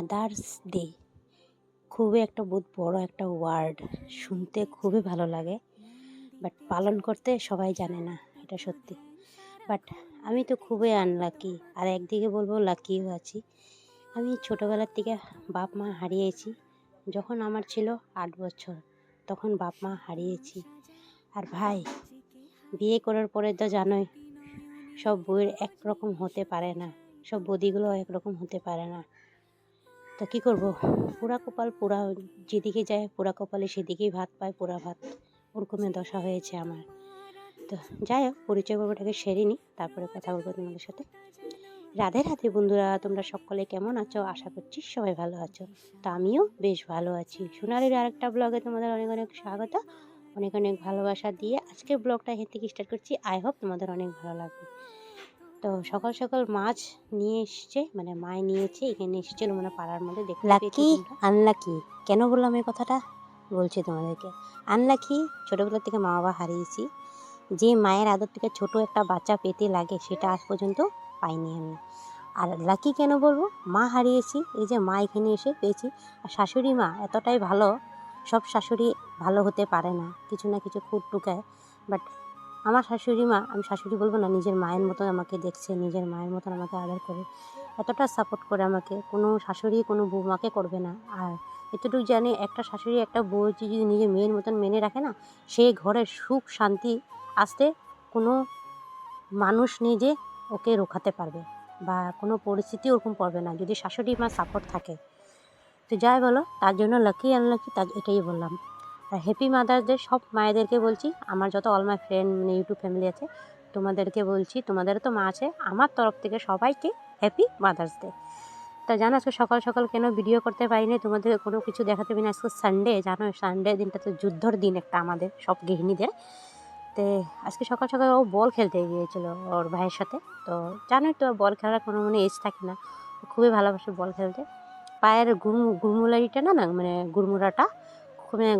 Mother's day খুবই একটা বহুত বড় একটা ওয়ার্ড শুনতে খুবই ভালো লাগে। বাট পালন করতে সবাই জানে না, এটা সত্যি। বাট আমি তো খুবই আনলাকি আর একদিকে বলব লাকিও আছি। আমি ছোটোবেলার থেকে বাপ মা হারিয়েছি। যখন আমার ছিল আট বছর, তখন বাপ মা হারিয়েছি। আর ভাই, বিয়ে করার পরে তো জানোই, সব বইয়ের একরকম হতে পারে না। সব বদিগুলো একরকম হতে পারে না। তো কী করব? পোড়া কপাল পোড়া যেদিকে যায় পোড়া কপালে সেদিকেই ভাত পায় পোড়া ভাত। ওরকমের দশা হয়েছে আমার। তো যাই হোক, পরিচয় পর্বটাকে সেরে নিই, তারপরে কথা বলব তোমাদের সাথে। রাধে রাধে বন্ধুরা, তোমরা সকলে কেমন আছো? আশা করছি সবাই ভালো আছো। তো আমিও বেশ ভালো আছি। সোনালির আরেকটা ব্লগে তোমাদের অনেক অনেক স্বাগত। অনেক অনেক ভালোবাসা দিয়ে আজকে ব্লগটা এখান থেকে স্টার্ট করছি। আই হোপ তোমাদের অনেক ভালো লাগবে। তো সকাল সকাল মাছ নিয়ে এসছে মানে মায় নিয়েছে এখানে এসেছিল মানে পাড়ার মধ্যে দেখতে লাকি আনলাকি কেন বললাম এই কথাটা? বলছি তোমাদেরকে। আনলাকি ছোটোবেলার থেকে মা বাবা হারিয়েছি। যে মায়ের আদর থেকে ছোট একটা বাচ্চা পেতে লাগে সেটা আজ পর্যন্ত পাইনি আমি। আর লাকি কেন বলব? মা হারিয়েছি এই যে মা এখানে এসে পেয়েছি। আর শাশুড়ি মা এতটাই ভালো সব শাশুড়ি ভালো হতে পারে না কিছু না কিছু খুঁট টুকায়। বাট আমার শাশুড়ি মা, আমি শাশুড়ি বলব না, নিজের মায়ের মতন আমাকে দেখছে, নিজের মায়ের মতন আমাকে আদর করে। এতটা সাপোর্ট করে আমাকে, কোনো শাশুড়ি, কোনো বৌমাকে করবে না। আর এতটুকু জানি, একটা শাশুড়ি, একটা বউ যদি নিজের মেয়ের মতন মেনে রাখে না সেই ঘরের সুখ, শান্তি আসতে কোনো মানুষ যে ওকে রোখাতে পারবে বা কোনো পরিস্থিতি ওরকম পড়বে না, যদি শাশুড়ি মা সাপোর্ট থাকে। তো যাই বলো, তার জন্য লাকি আনলাকি তা এটাই বললাম। হ্যাপি মাদার্স ডে সব মায়েদেরকে বলছি। আমার যত অল মাই ফ্রেন্ড মানে ইউটিউব ফ্যামিলি আছে, তোমাদেরকে বলছি তোমাদেরও তো মা আছে, আমার তরফ থেকে সবাইকে হ্যাপি মাদার্স ডে তা জানো, আজকে সকাল সকাল কেন ভিডিও করতে পারিনি? তোমাদের কোনো কিছু দেখাতে পারি না আজকে সানডে জানো সানডে দিনটা তো যুদ্ধর দিন একটা আমাদের, সব গৃহিণীদের। তো আজকে সকাল সকাল ও বল খেলতে গিয়েছিল ওর ভাইয়ের সাথে। তো জানোই তো বল খেলার কোনো মানে এজ থাকে না। খুবই ভালোবাসে বল খেলতে। পায়ের গুরমু গুরমুলারিটা না না মানে গুরমুরাটা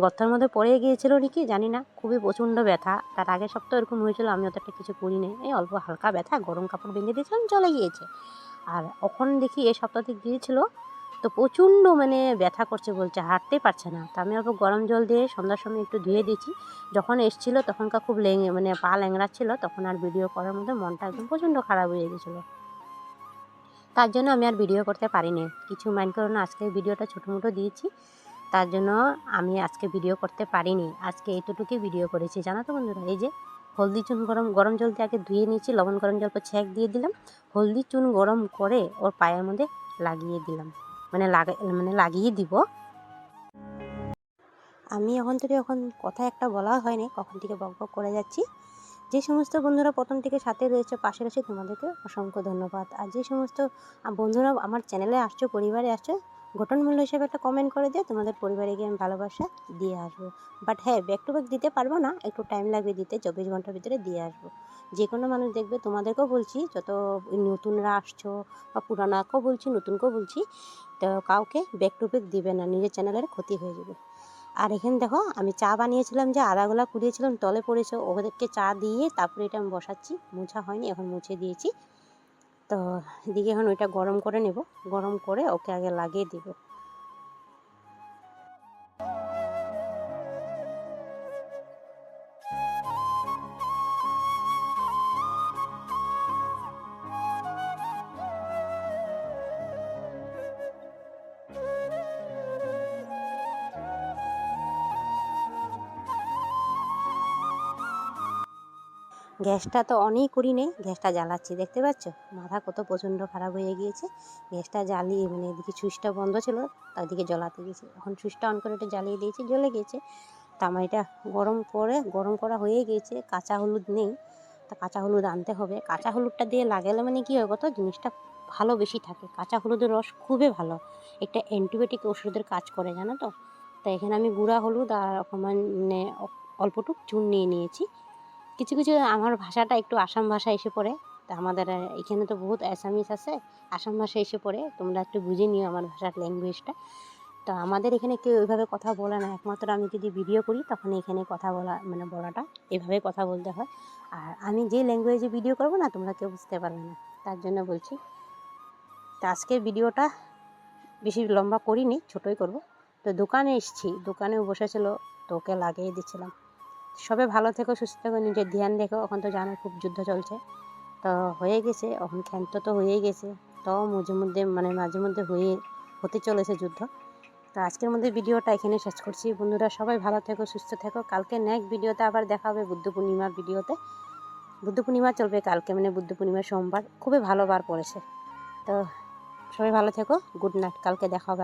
গর্তের মধ্যে পড়ে গিয়েছিল নাকি জানি না, খুবই প্রচণ্ড ব্যথা। তার আগের সপ্তাহ এরকম হয়েছিল, আমি অতটা কিছু করি নি এই অল্প হালকা ব্যথা, গরম কাপড় বেঁধে দিয়েছিলাম, চলে গিয়েছে। আর এখন দেখি এই সপ্তাহতে গিয়েছিল, তো প্রচণ্ড মানে ব্যথা করছে বলছে, হাঁটতে পারছে না। তা আমি অল্প গরম জল দিয়ে সন্ধ্যার সময় একটু ধুয়ে দিয়েছি। যখন এসছিল তখনকার খুব লেঙে মানে পা ল্যাংড়াচ্ছিল, তখন আর ভিডিও করার মধ্যে মনটা একদম প্রচণ্ড খারাপ হয়ে গেছিল তার জন্য আমি আর ভিডিও করতে পারিনি। কিছু মাইন্ড করো না, আজকে ভিডিওটা ছোটো মোটো দিয়েছি। তার জন্য আমি আজকে ভিডিও করতে পারিনি। আজকে এতটুকুই ভিডিও করেছি। জানো তো বন্ধুরা, এই যে হলদি চুন গরম গরম জল দিয়ে আগে ধুয়ে নিয়েছি, লবণ, গরম জল পর ছ্যাঁক দিয়ে দিলাম। হলদি চুন গরম করে ওর পায়ের মধ্যে লাগিয়ে দিলাম। মানে লাগা মানে লাগিয়ে দিব। আমি এখন থেকে এখন কথা একটা বলা হয়নি, কখন থেকে বক বক করে যাচ্ছি। যে সমস্ত বন্ধুরা প্রথম থেকে সাথে রয়েছে, পাশে রয়েছে, তোমাদেরকে অসংখ্য ধন্যবাদ। আর যে সমস্ত বন্ধুরা আমার চ্যানেলে আসছো, পরিবারে আসছো গঠনমূল্য হিসেবে একটা কমেন্ট করে দিয়ে তোমাদের পরিবারে গিয়ে আমি ভালোবাসা দিয়ে আসব। বাট হ্যাঁ ব্যাক টু ব্যাক দিতে পারব না, একটু টাইম লাগবে দিতে, চব্বিশ ঘণ্টার ভিতরে দিয়ে আসব। যে কোনো মানুষ দেখবে, তোমাদেরকেও বলছি, যত নতুনরা আসছো বা পুরানাকেও বলছি, নতুনকেও বলছি, তো কাউকে ব্যাক টু ব্যাক দিবে না, নিজের চ্যানেলের ক্ষতি হয়ে যাবে। আর এখানে দেখো, আমি চা বানিয়েছিলাম যে আদাগুলা কুড়িয়েছিলাম, তলে পড়েছে, ওদেরকে চা দিয়ে তারপরে এটা আমি বসাচ্ছি, মোছা হয়নি, এখন মুছে দিয়েছি। তো এদিকে এখন ওইটা গরম করে নেব। গরম করে ওকে আগে লাগিয়ে দিব। গ্যাসটা তো অনেক করি নেই গ্যাসটা জ্বালাচ্ছি, দেখতে পাচ্ছ? মাথা কত প্রচণ্ড খারাপ হয়ে গিয়েছে। গ্যাসটা জ্বালিয়ে মানে এদিকে সুইচটা বন্ধ ছিল, তার দিকে জ্বলাতে গেছি। এখন সুইচটা অন করে এটা জ্বালিয়ে দিয়েছি, জ্বলে গিয়েছে। তা আমার এটা গরম করে, গরম করা হয়ে গিয়েছে, কাঁচা হলুদ নেই। তা কাঁচা হলুদ আনতে হবে। কাঁচা হলুদটা দিয়ে লাগালে মানে কী হয় কত জিনিসটা ভালো বেশি থাকে। কাঁচা হলুদের রস খুবই ভালো। একটা অ্যান্টিবায়োটিক ওষুধের কাজ করে, জানো তো? তা এখানে আমি গুঁড়া হলুদ আর মানে অল্পটুক চুন নিয়ে নিয়েছি। কিছু কিছু আমার ভাষাটা একটু আসাম ভাষা এসে পড়ে। তা আমাদের, এখানে তো বহুত অ্যাসামিস আছে, আসাম ভাষা এসে পড়ে। তোমরা একটু বুঝে নিও আমার ভাষার ল্যাঙ্গুয়েজটা তো আমাদের এখানে কেউ ওইভাবে কথা বলে না। একমাত্র আমি যদি ভিডিও করি, তখন এখানে কথা বলা মানে বলাটা এভাবে কথা বলতে হয়। আর আমি যে ল্যাঙ্গুয়েজে ভিডিও করব না, তোমরা কেউ বুঝতে পারবে না। তার জন্য বলছি, তো আজকের ভিডিওটা বেশি লম্বা করিনি, ছোটোই করব। তো দোকানে এসেছি, দোকানেও বসেছিল, তো ওকে লাগিয়ে দিচ্ছিলাম। সবে ভালো থেকো, সুস্থ থেকো, নিজের ধ্যান দেখো এখন তো জানো খুব যুদ্ধ চলছে। তো হয়ে গেছে, এখন ক্ষান্ত তো হয়েই গেছে। তো মাঝে মধ্যে মানে মাঝে মধ্যে হয়ে, হতে চলেছে যুদ্ধ। তো আজকের মধ্যে ভিডিওটা এখানে শেষ করছি। বন্ধুরা, সবাই ভালো থেকো, সুস্থ থেকো। কালকে নেক্সট ভিডিওতে আবার দেখা হবে বুদ্ধ পূর্ণিমার ভিডিওতে। বুদ্ধ পূর্ণিমা চলবে কালকে মানে বুদ্ধ পূর্ণিমা সোমবার। খুবই ভালো বার পড়েছে। তো সবাই ভালো থেকো। Good night. কালকে দেখা হবে